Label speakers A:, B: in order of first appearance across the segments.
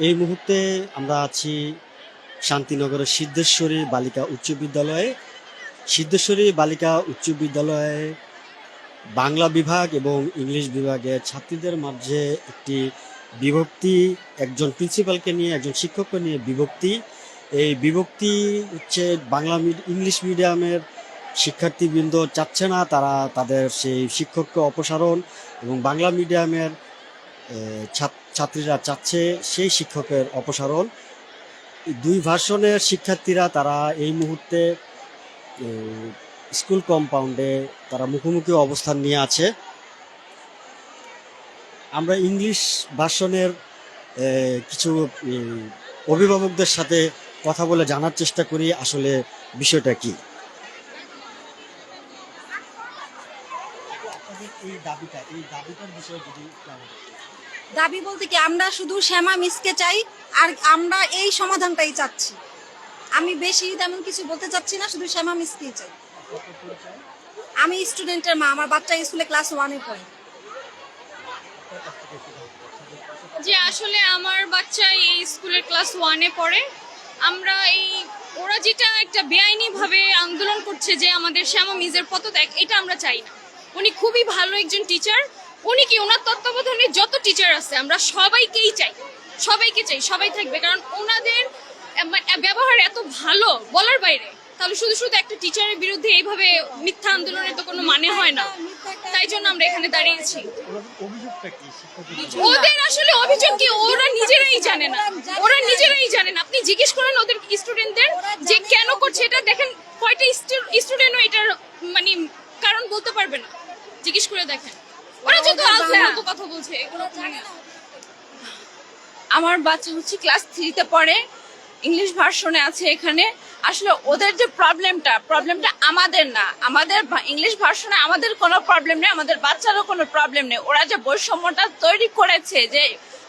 A: এই মুহূর্তে আমরা আছি শান্তিনগরের সিদ্ধেশ্বরী বালিকা উচ্চ বিদ্যালয়ে। সিদ্ধেশ্বরী বালিকা উচ্চ বিদ্যালয়ে বাংলা বিভাগ এবং ইংলিশ বিভাগের ছাত্রীদের মাঝে একটি বিভক্তি একজন প্রিন্সিপালকে নিয়ে একজন শিক্ষককে নিয়ে বিভক্তি। এই বিভক্তি হচ্ছে বাংলা ইংলিশ মিডিয়ামের শিক্ষার্থীবৃন্দ চাচ্ছে না তারা তাদের সেই শিক্ষককে অপসারণ এবং বাংলা মিডিয়ামের এ, ছাত- ছাত্রীরা চাচ্ছে সেই শিক্ষকের অপসারণ। দুই ভার্সনের শিক্ষার্থীরা তারা এই মুহূর্তে স্কুল কম্পাউন্ডে তারা মুখোমুখি অবস্থান নিয়ে আছে। আমরা ইংলিশ ভার্সনের কিছু অভিভাবকদের সাথে কথা বলে জানার চেষ্টা করি, আসলে বিষয়টা কি। এই দাবিটা, এই দাবিটার বিষয়ে যদি
B: দাবি বলতে কি, আমরা শুধু শ্যামা মিসকে চাই, আর আমরা এই সমাধানটাই চাচ্ছি। আমি বেশি তেমন কিছু বলতে চাচ্ছি না, শুধু শ্যামা মিসকেই চাই। আমি স্টুডেন্টের মা, আমার বাচ্চা স্কুলে ক্লাস ওয়ানে পড়ে।
C: যে আসলে আমার বাচ্চা এই স্কুলের ক্লাস ওয়ানে পড়ে, আমরা এই, ওরা যেটা একটা বেআইনি ভাবে আন্দোলন করছে যে আমাদের শ্যামা মিজের পদত্যাগ, এটা আমরা চাই না। উনি খুবই ভালো একজন টিচার উনি কি ওনার তত্ত্বাবধানে যত টিচার আছে, আমরা সবাইকেই চাই। সবাইকে চাই, সবাই থাকবে। কারণ ওনাদের ব্যবহার এত ভালো বলার বাইরে, তাহলে শুধু শুধু একটা টিচারের বিরুদ্ধে এইভাবে মিথ্যা আন্দোলনের তো কোনো মানে হয় না। তাই জন্য আমরা এখানে দাঁড়িয়েছি। ওদের আসলে অভিযোগ কি, ওরা নিজেরাই জানে না। ওরা নিজেরাই জানেন আপনি জিজ্ঞেস করেন ওদের স্টুডেন্টদের যে কেন করছে এটা, দেখেন কয়টা স্টুডেন্টও এটার মানে কারণ বলতে পারবে না। জিজ্ঞেস করে দেখেন। ওরা যত ফালতু কথা বলছে এগুলো
D: আমার বাচ্চা হচ্ছে ক্লাস থ্রিতে পড়ে ইংলিশ ভার্সনে আছে এখানে। আসলে ওদের যে প্রবলেমটা প্রবলেমটা আমাদের না। আমাদের ইংলিশ ভার্সনে আমাদের কোনো প্রবলেম নেই আমাদের বাচ্চারও কোনো প্রবলেম নেই। ওরা যে বৈষম্যটা তৈরি করেছে যে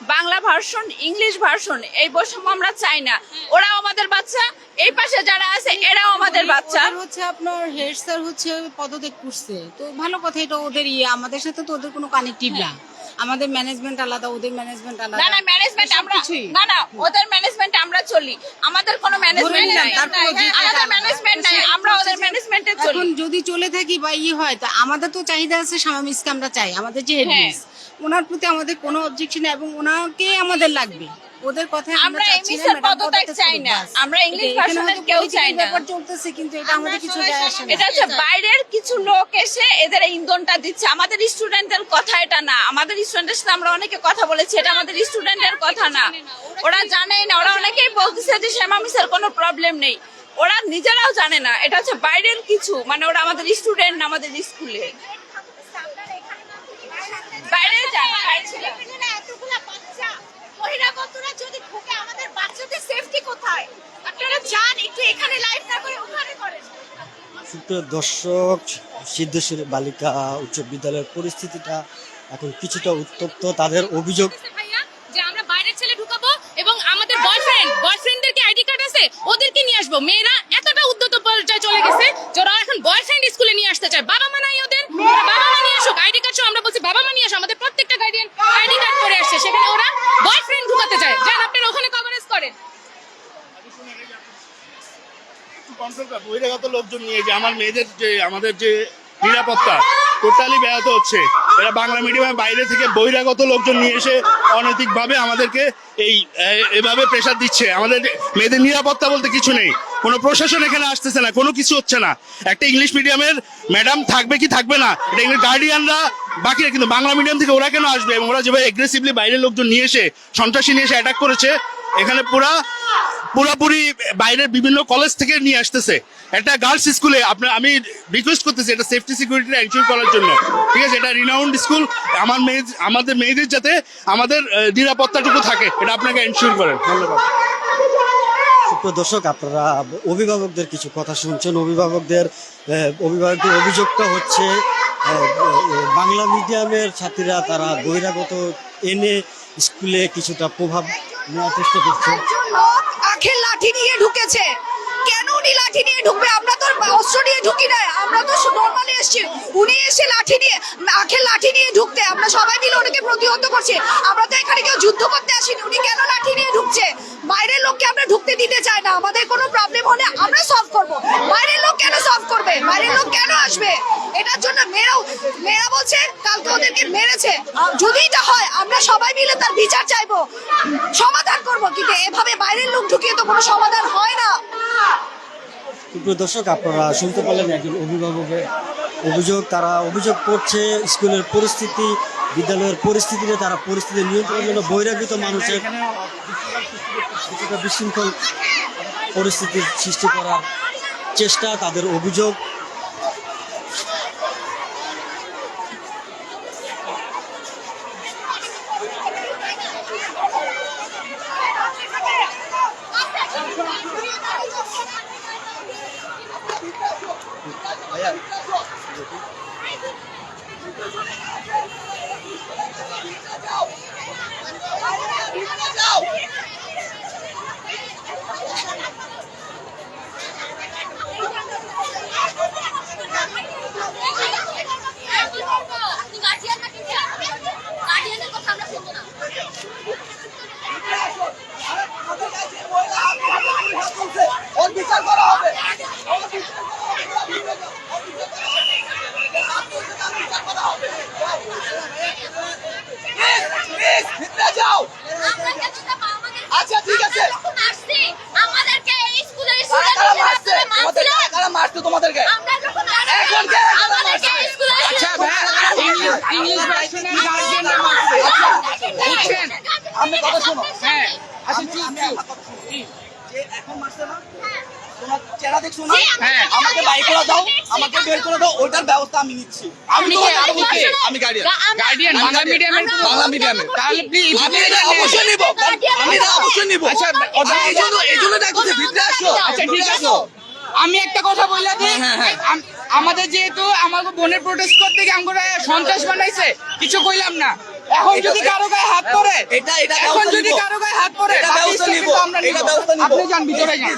D: বাংলা ভার্সন ইংলিশ ভার্সন এই বৈষম্য আমরা চাই না। ওরাও আমাদের বাচ্চা এই পাশে যারা আছে এরাও আমাদের বাচ্চা।
E: হচ্ছে আপনার হেড স্যার হচ্ছে পদত্যাগ করছে। তো ভালো কথা এটা ওদের ইয়ে। আমাদের সাথে তো ওদের কোনো কানেক্টিভ না। আমাদের ম্যানেজমেন্ট আলাদা ওদের ম্যানেজমেন্ট আলাদা।
D: না না ম্যানেজমেন্ট আমরা। না না ওদের ম্যানেজমেন্ট আমরা চলি। আমাদের কোনো ম্যানেজমেন্ট নাই। আমাদের ম্যানেজমেন্ট নাই। আমরা ওদের ম্যানেজমেন্টে চলি।
E: এখন যদি চলে থাকি বা ইয়ে হয় তা আমাদের তো চাহিদা আছে স্বামীকে আমরা চাই। আমাদের যে হেড
D: হ্যাঁ।
E: ওনার প্রতি আমাদের কোনো অবজেকশন এবং ওনাকে আমাদের লাগবে। ওদের কথা
D: আমরা এমএসএর পদত্যাগ চাই না। আমরা ইংলিশ ভার্সনের কেউ চাই না।
E: ব্যাপার চলতেছে কিন্তু এটা আমাদের কিছু যায় আসে না।
D: এটা হচ্ছে বাইরের কিছু লোক এসে এদের ইন্ধনটা দিচ্ছে। আমাদের স্টুডেন্টদের কথা এটা না। আমাদের স্টুডেন্টের সাথে আমরা অনেকে কথা বলেছি এটা আমাদের স্টুডেন্টের কথা না। ওরা জানেই না। ওরা অনেকেই বলতেছে যে শ্যামা মিসের কোনো প্রবলেম নেই। ওরা নিজেরাও জানে না। এটা হচ্ছে বাইরের কিছু। মানে ওরা আমাদের স্টুডেন্ট আমাদের স্কুলে বাইরে যায় বাইরে ছিল।
F: এতগুলা বাচ্চা বহিরাগতরা যদি ঢুকে আমাদের বাচ্চাদের সেফটি কোথায়? আপনারা যান একটু এখানে লাইভ না করে ওখানে করেন।
A: সুপ্রিয় দর্শক সিদ্ধেশ্বরী বালিকা উচ্চ বিদ্যালয়ের পরিস্থিতিটা এখন কিছুটা উত্তপ্ত। তাদের অভিযোগ
C: যে আমরা বাইরের ছেলে ঢুকাবো এবং আমাদের বয়ফ্রেন্ড আইডি কার্ড আছে ওদেরকে নিয়ে আসব। মেয়েরা এতটা উদ্যত পর্যায়ে চলে গেছে যে ওরা এখন বয়ফ্রেন্ড স্কুলে নিয়ে আসতে চায়। বাবা মা নাই বাবা মা নিয়ে আসুক। আইডি কার্ড আমরা বলছি, বাবা মা নিয়ে আসো, আমাদের প্রত্যেকটা গার্ডিয়ান আইডি কার্ড করে আসছে। সেখানে ওরা বয়ফ্রেন্ড ঢুকাতে চায়। যান, আপনারা ওখানে কভারেজ করেন।
G: বহিরাগত লোকজন নিয়ে যে আমার মেয়েদের যে, আমাদের যে নিরাপত্তা টোটালি ব্যাহত হচ্ছে। এরা বাংলা মিডিয়ামের বাইরে থেকে বহিরাগত লোকজন নিয়ে এসে অনৈতিকভাবে আমাদেরকে এই এভাবে প্রেশার দিচ্ছে। আমাদের মেয়েদের নিরাপত্তা বলতে কিছু নেই। কোনো প্রশাসন এখানে আসতেছে না, কোনো কিছু হচ্ছে না। একটা ইংলিশ মিডিয়ামের ম্যাডাম থাকবে কি থাকবে না, এটা ইংলিশ গার্ডিয়ানরা বাকিরা কিন্তু বাংলা মিডিয়াম থেকে ওরা কেন আসবে? এবং ওরা যেভাবে এগ্রেসিভলি বাইরের লোকজন নিয়ে এসে সন্ত্রাসী নিয়ে এসে অ্যাটাক করেছে, এখানে পুরা পুরোপুরি বাইরের বিভিন্ন কলেজ থেকে নিয়ে আসতেছে। একটা গার্লস স্কুলে আপনার, আমি রিকোয়েস্ট করতেছি এটা সেফটি সিকিউরিটি এনশিওর করার জন্য। ঠিক আছে? এটা রিনাউন্ড স্কুল আমার মেয়ে, আমাদের মেয়েদের যাতে আমাদের নিরাপত্তাটুকু থাকে, এটা আপনাকে এনশিওর করেন। ধন্যবাদ।
A: দর্শক, আপনারা অভিভাবকদের কিছু কথা শুনছেন। অভিভাবকদের অভিভাবকদের অভিযোগটা হচ্ছে বাংলা মিডিয়ামের ছাত্রীরা তারা বহিরাগত এনে স্কুলে কিছুটা প্রভাব
F: আখের লাঠি নিয়ে ঢুকেছে। কেন উনি লাঠি নিয়ে ঢুকবে? আমরা তো অস্ত্র এসেছি। উনি এসে লাঠি নিয়ে আখের লাঠি নিয়ে ঢুকতে আমরা সবাই মিলে ওনাকে প্রতিহত করছি। আমরা তো এখানে কেউ যুদ্ধ করতে আসিনি। উনি কেন লাঠি নিয়ে ঢুকবে বাইরের লোককে আমরা ঢুকতে দিতে চাই না। আমাদের কোনো প্রবলেম হলে আমরা সলভ করব। বাইরের লোক কেন সলভ করবে? বাইরের লোক কেন আসবে? মেয়েরাও মেয়েরা বলছে ওদেরকে মেরেছে। যদি এটা হয়, আমরা সবাই মিলে তার বিচার সমাধান করব। কিন্তু এভাবে বাইরের লোক ঢুকিয়ে তো কোনো সমাধান হয় না।
A: দর্শক, আপনারা শুনতে পারলেন একজন অভিভাবকের অভিযোগ। তারা অভিযোগ করছে, স্কুলের পরিস্থিতি, বিদ্যালয়ের পরিস্থিতিতে তারা পরিস্থিতি নিয়ন্ত্রণের জন্য বহিরাগত মানুষের বিশৃঙ্খল পরিস্থিতির সৃষ্টি করার চেষ্টা, তাদের অভিযোগ
H: আচ্ছা ঠিক আছে আমাদেরকে এই স্কুলের স্টুডেন্ট
I: কারা মারছে তোমাদেরকে
H: আমরা যখন
I: এখন কে কারা
H: আমাদেরকে
I: মারছে?
H: স্কুলের
I: আচ্ছা ভাই ইংলিশ ইংলিশ ভার্সনের গার্জিয়ানরা মারছে বুঝছেন
H: আপনি কথা শোনো
I: হ্যাঁ আচ্ছা ঠিক ঠিক যে এখন মারছে না তোমার চেহারা দেখছ না?
H: হ্যাঁ।
I: আমাকে বাইক করে দাও আমাকে বের করে দাও ওইটার ব্যবস্থা আমি নিচ্ছি। আমি
H: আপনি
I: তোমার
H: কে?
I: আমি কে?
H: আপনি
I: আমি গার্ডিয়ান
H: গার্ডিয়ান
I: বাংলা মিডিয়ামের বাংলা মিডিয়ামে তাহলে প্লিজ আমি অবশ্যই নিব আমি এটা অবশ্যই নিব। আচ্ছা এই জন্য এই জন্য ডাকছে ভিতরে আসো।
J: আচ্ছা ঠিক আছে। আমি একটা কথা বললা দিই
I: হ্যাঁ, হ্যাঁ।
J: আমাদের যেহেতু আমাকে বোনের প্রোটেস্ট করতে গিয়ে আমরা সন্ত্রাস বানাইছে কিছু কইলাম না। এখন যদি কারও গায়ে হাত পড়ে
I: এটা এটা
J: এখন যদি। কারও গায়ে হাত পড়ে
I: এটা ব্যবস্থা নিব।
J: আমরা
I: এটা
J: নিব।
I: ব্যবস্থা নিব।
J: আপনি যান ভিতরে যান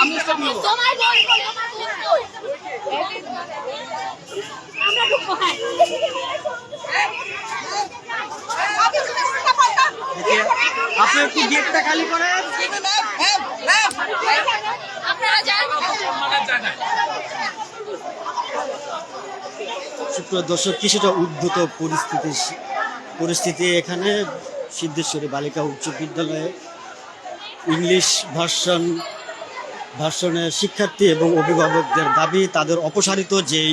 J: আমি step নিব।
H: তোমার গোল আমরা ঢুকবো হ্যাঁ
A: আপনি একটু গেটটা খালি করেন
H: আপনারা যান
A: সুপ্রিয় দর্শক, কিছুটা উদ্ভূত পরিস্থিতি পরিস্থিতি এখানে। সিদ্ধেশ্বরী বালিকা উচ্চ বিদ্যালয়ে ইংলিশ ভার্সন, ভার্সনের শিক্ষার্থী এবং অভিভাবকদের দাবি, তাদের অপসারিত যেই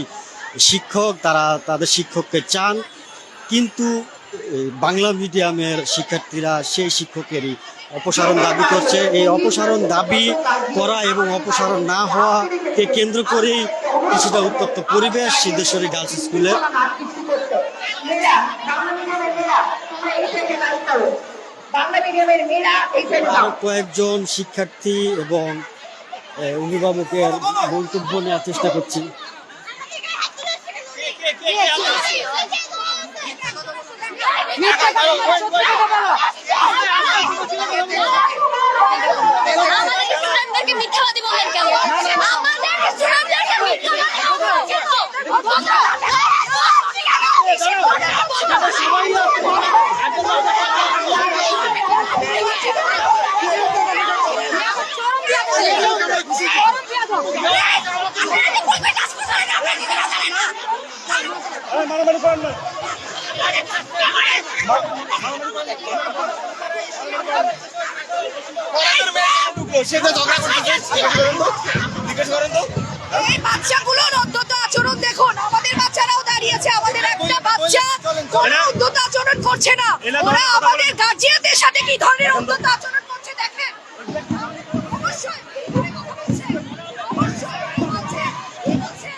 A: শিক্ষক, তারা তাদের শিক্ষককে চান। কিন্তু বাংলা মিডিয়ামের শিক্ষার্থীরা সেই শিক্ষকেরই অপসারণ দাবি করছে। এই অপসারণ দাবি করা এবং অপসারণ না হওয়াকে কেন্দ্র করেই কিছুটা উত্তপ্ত পরিবেশ সিদ্ধেশ্বরী গার্লস স্কুলে কয়েকজন শিক্ষার্থী এবং অভিভাবকের মন্তব্য নেওয়ার চেষ্টা করছি
H: আমাদের স্টুডেন্টদেরকে মিথ্যাবাদী বললেন কেন? আমাদের স্টুডেন্টদেরকে মিথ্যাবাদী বললেন কেন?
F: এই বাচ্চাগুলোর অন্তত আচরণ দেখুন। আমাদের বাচ্চারাও দাঁড়িয়েছে আমাদের একটা বাচ্চা কোনো উদ্যত আচরণ করছে না। ওরা আমাদের গার্জিয়ানদের সাথে কি ধরনের অন্তত আচরণ করছে দেখেন অবশ্যই এখানে কথা বলছে। অবশ্যই কি বলছে? কি বলছে?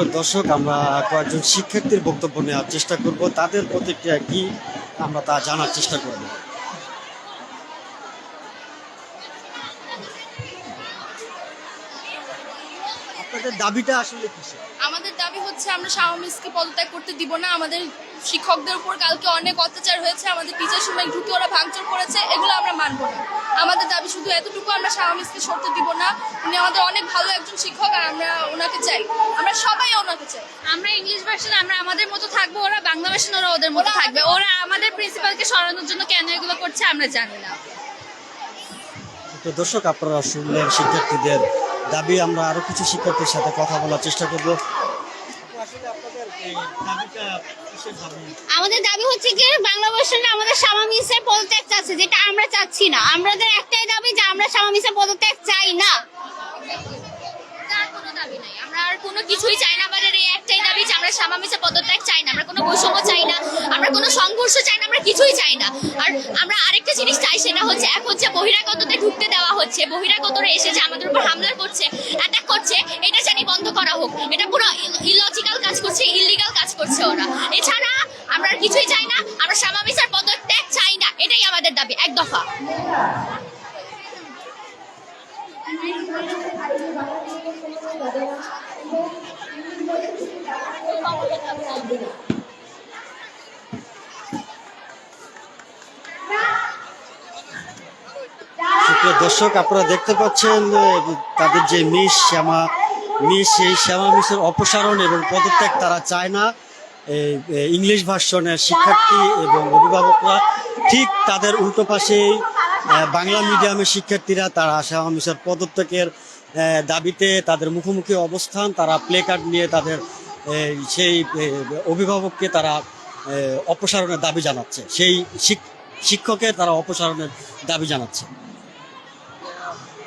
A: সুপ্রিয় দর্শক, আমরা কয়েকজন শিক্ষার্থীর বক্তব্য নেওয়ার চেষ্টা করব। তাদের প্রতিক্রিয়া কি, আমরা তা জানার চেষ্টা করব। আপনাদের দাবিটা আসলে কিসের?
C: আমাদের দাবি হচ্ছে আমরা শাওয়া পদত্যাগ করতে দিব না। আমাদের শিক্ষকদের উপর কালকে অনেক অত্যাচার হয়েছে। আমাদের টিচার সময় ঢুকে ওরা ভাঙচুর করেছে। এগুলো আমরা মানবো না। আমাদের দাবি শুধু এতটুকু আমরা শাওয়া মিসকে সরতে দিব না। উনি আমাদের অনেক ভালো একজন শিক্ষক আর আমরা ওনাকে চাই। আমরা সবাই ওনাকে চাই।
K: আমরা ইংলিশ ভার্সন আমরা আমাদের মতো থাকব ওরা বাংলা ভার্সন ওরা ওদের মতো থাকবে। ওরা আমাদের প্রিন্সিপালকে সরানোর জন্য কেন এগুলো করছে আমরা জানি না।
A: তো দর্শক আপনারা শুনলেন শিক্ষার্থীদের দাবি, আমরা আরও কিছু শিক্ষার্থীর সাথে কথা বলার চেষ্টা করব।
C: আমাদের দাবি হচ্ছে কি, বাংলা ভার্সনে আমাদের মিসের পদত্যাগ চাচ্ছে, যেটা আমরা চাচ্ছি না। আমাদের একটাই দাবি যে আমরা মিসের পদত্যাগ চাই না। আর কোনো কিছুই চাই না আমাদের এই একটাই দাবি যে আমরা শামা পদত্যাগ চাই না, আমরা কোনো বৈষম্য চাই না, আমরা কোনো সংঘর্ষ চাই না, আমরা কিছুই চাই না। আর আমরা আরেকটা জিনিস চাই, সেটা হচ্ছে এখন যে বহিরাগততে ঢুকতে দেওয়া হচ্ছে, বহিরাগতরা এসে যে আমাদের উপর হামলা করছে অ্যাটাক করছে, এটা জানি বন্ধ করা হোক, এটা পুরো ইলজিক্যাল কাজ করছে ইলিগাল কাজ করছে ওরা। এছাড়া আমরা কিছুই চাই না, আমরা শামা মিসের পদত্যাগ চাই না, এটাই আমাদের দাবি, এক দফা।
A: দর্শক, আপনারা দেখতে পাচ্ছেন তাদের যে মিস শ্যামা, মিস সেই শ্যামা মিসের অপসারণ এবং পদত্যাগ তারা চায় না। ইংলিশ ভার্সনের শিক্ষার্থী এবং অভিভাবকরা ঠিক তাদের উল্টো পাশেই বাংলা মিডিয়ামের শিক্ষার্থীরা তারা শ্যামা মিসের পদত্যাগের দাবিতে তাদের মুখোমুখি অবস্থান, তারা প্লে কার্ড নিয়ে তাদের সেই অভিভাবককে তারা অপসারণের দাবি জানাচ্ছে। সেই শিক- শিক্ষকের তারা অপসারণের দাবি জানাচ্ছে।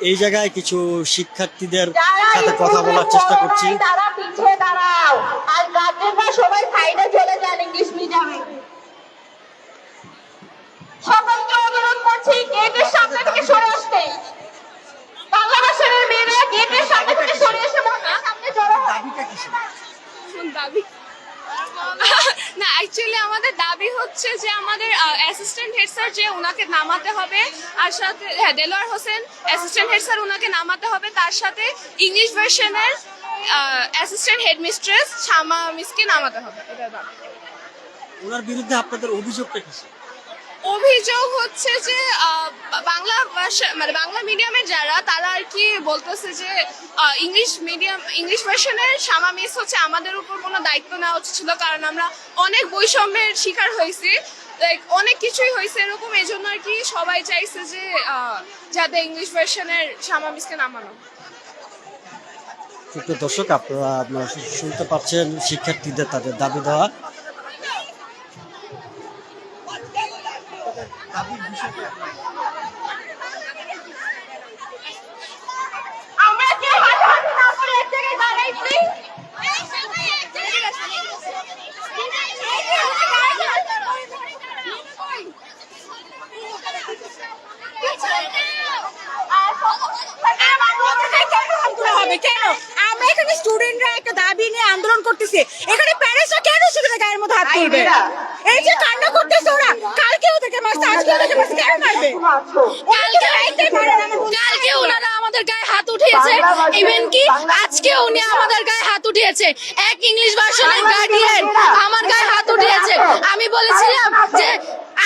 A: এই জায়গায় কিছু শিক্ষার্থীদের সাথে কথা বলার চেষ্টা করছি।
B: তারা পিছিয়ে দাঁড়াও। আর গার্জেনরা সবাই সাইডে চলে যান ইংলিশ মিডিয়ামে সকলকে অনুরোধ করছি গেটের সামনে থেকে সরে আসতে বাংলা ভাষার মেয়েরা গেটের সামনে থেকে সরে এসে মঞ্চের সামনে জড়ো হয়।
K: দাবি? না অ্যাকচুয়ালি আমাদের দাবি হচ্ছে যে আমাদের অ্যাসিস্ট্যান্ট হেড স্যার যে ওনাকে নামাতে হবে আর সাথে হ্যাঁ Delwar Hossain assistant head sir ওনাকে নামাতে হবে, তার সাথে ইংলিশ ভার্সনের অ্যাসিস্ট্যান্ট হেড মিস্ট্রেস শামা মিসকে নামাতে হবে।
A: ওনার বিরুদ্ধে আপনাদের অভিযোগটা কিছু
K: অভিযোগ হচ্ছে যে বাংলা ভাষা মানে বাংলা মিডিয়ামের যারা, তারা আর কি বলতেছে যে ইংলিশ মিডিয়াম ইংলিশ ভার্সনের সামা মিস হচ্ছে, আমাদের উপর কোনো দায়িত্ব নেওয়া উচিত ছিল, কারণ আমরা অনেক বৈষম্যের শিকার হয়েছি। লাইক অনেক কিছুই হয়েছে এরকম এই জন্য আর কি সবাই চাইছে যে যাতে ইংলিশ ভার্সনের সামা মিসকে নামানো
A: দর্শক আপনারা শুনতে পাচ্ছেন শিক্ষার্থীদের তাদের দাবি দেওয়া
B: আমরা কি হাঁটাহাঁটি না করে এক জায়গায় দাঁড়াই প্লিজ
E: হবে কেন আমরা এখানে স্টুডেন্টরা একটা দাবি নিয়ে আন্দোলন করতেছি এখানে প্যারেন্টসরা কেন সেখানে গায়ের মধ্যে হাত তুলবে এই যে কান্না করতেছে ওরা কালকে ওদেরকে মারছে আজকে ওদেরকে মারছে কেন মারবে কালকে রাইতে মারে না আমার বোন।
C: কালকে ওনারা আমাদের গায়ে হাত উঠিয়েছে ইভেন কি আজকে উনি আমাদের গায়ে হাত উঠিয়েছে এক ইংলিশ ভার্সনের গার্ডিয়ান আমার গায়ে হাত উঠিয়েছে। আমি বলেছিলাম যে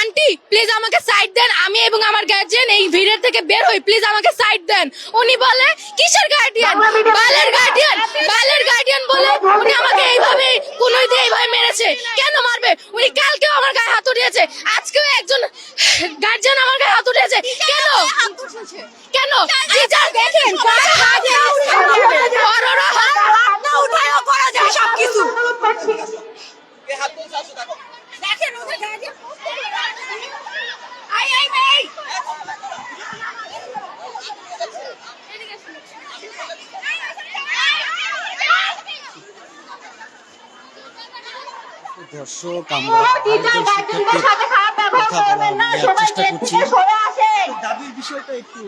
C: আন্টি প্লিজ আমাকে সাইড দেন আমি এবং আমার গার্জিয়ান এই ভিড়ের থেকে বের হই। প্লিজ আমাকে সাইড দেন। উনি বলে কিসের গার্ডিয়ান বালের গার্ডিয়ান বালের গার্ডিয়ান বলে উনি আমাকে এইভাবে কোনোই দিয়ে এইভাবে মেরেছে। কেন মারবে? উনি কালকেও আমার গায়ে হাত উঠিয়েছে। আজকেও একজন গার্জিয়ান আমার গায়ে হাত উঠিয়েছে। কেন? কেন? টিচার দেখেন সবকিছু। দেখেন ওদের গার্জিয়ান
A: দর্শক আমরা আরেকজন শিক্ষার্থীর
B: সাথে খারাপ ব্যবহার
A: কথা বলার চেষ্টা করছি।
B: থেকে সরে আসেন
A: দাবির বিষয়টা একটু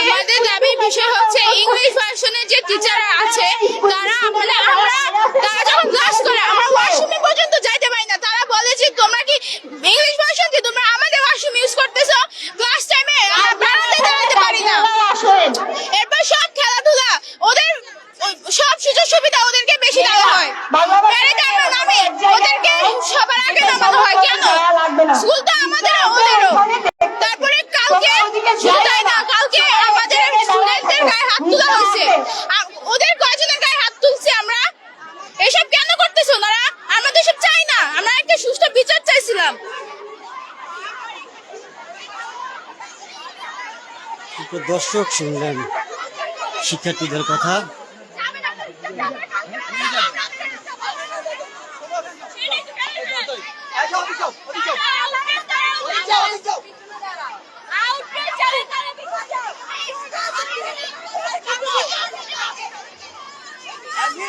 K: আমাদের দাবির বিষয় হচ্ছে ইংলিশ ভার্সনের যে টিচাররা আছে তারা আমরা তারা যখন ক্লাস করে আমরা ওয়াশরুমে পর্যন্ত যাইতে পারি না। তারা বলে যে তোমরা কি ইংলিশ ভার্সন কি তোমরা আমাদের ওয়াশরুম ইউজ করতেছো ক্লাস টাইমে বারান্দায় দাঁড়াতে পারি না
B: আসেন
K: এরপর সব খেলাধুলা ওদের ওই
C: স্কুল তো আমাদের ওদেরও তারপরে কালকে শুধু তাই না কালকে আমাদের স্টুডেন্টদের গায়ে হাত তোলা হয়েছে আ- ওদের কয়জনের গায়ে হাত তুলছি আমরা এসব কেন করতেছে ওনারা আমরা তো এসব চাই না আমরা একটা সুষ্ঠু বিচার চাইছিলাম
A: কিন্তু দর্শক শুনলেন শিক্ষার্থীদের কথা
F: আমি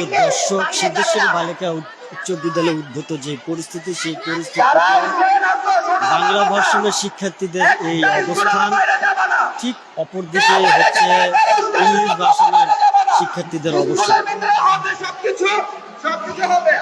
A: সুপ্রিয় দর্শক সিদ্ধেশ্বরী বালিকা উচ্চ বিদ্যালয়ে উদ্ভূত যে পরিস্থিতি, সেই পরিস্থিতি বাংলা ভাষণের শিক্ষার্থীদের এই অবস্থান ঠিক অপর দিকে হচ্ছে ইংলিশ ভার্সনের শিক্ষার্থীদের অবস্থান
F: ভিতরে হবে।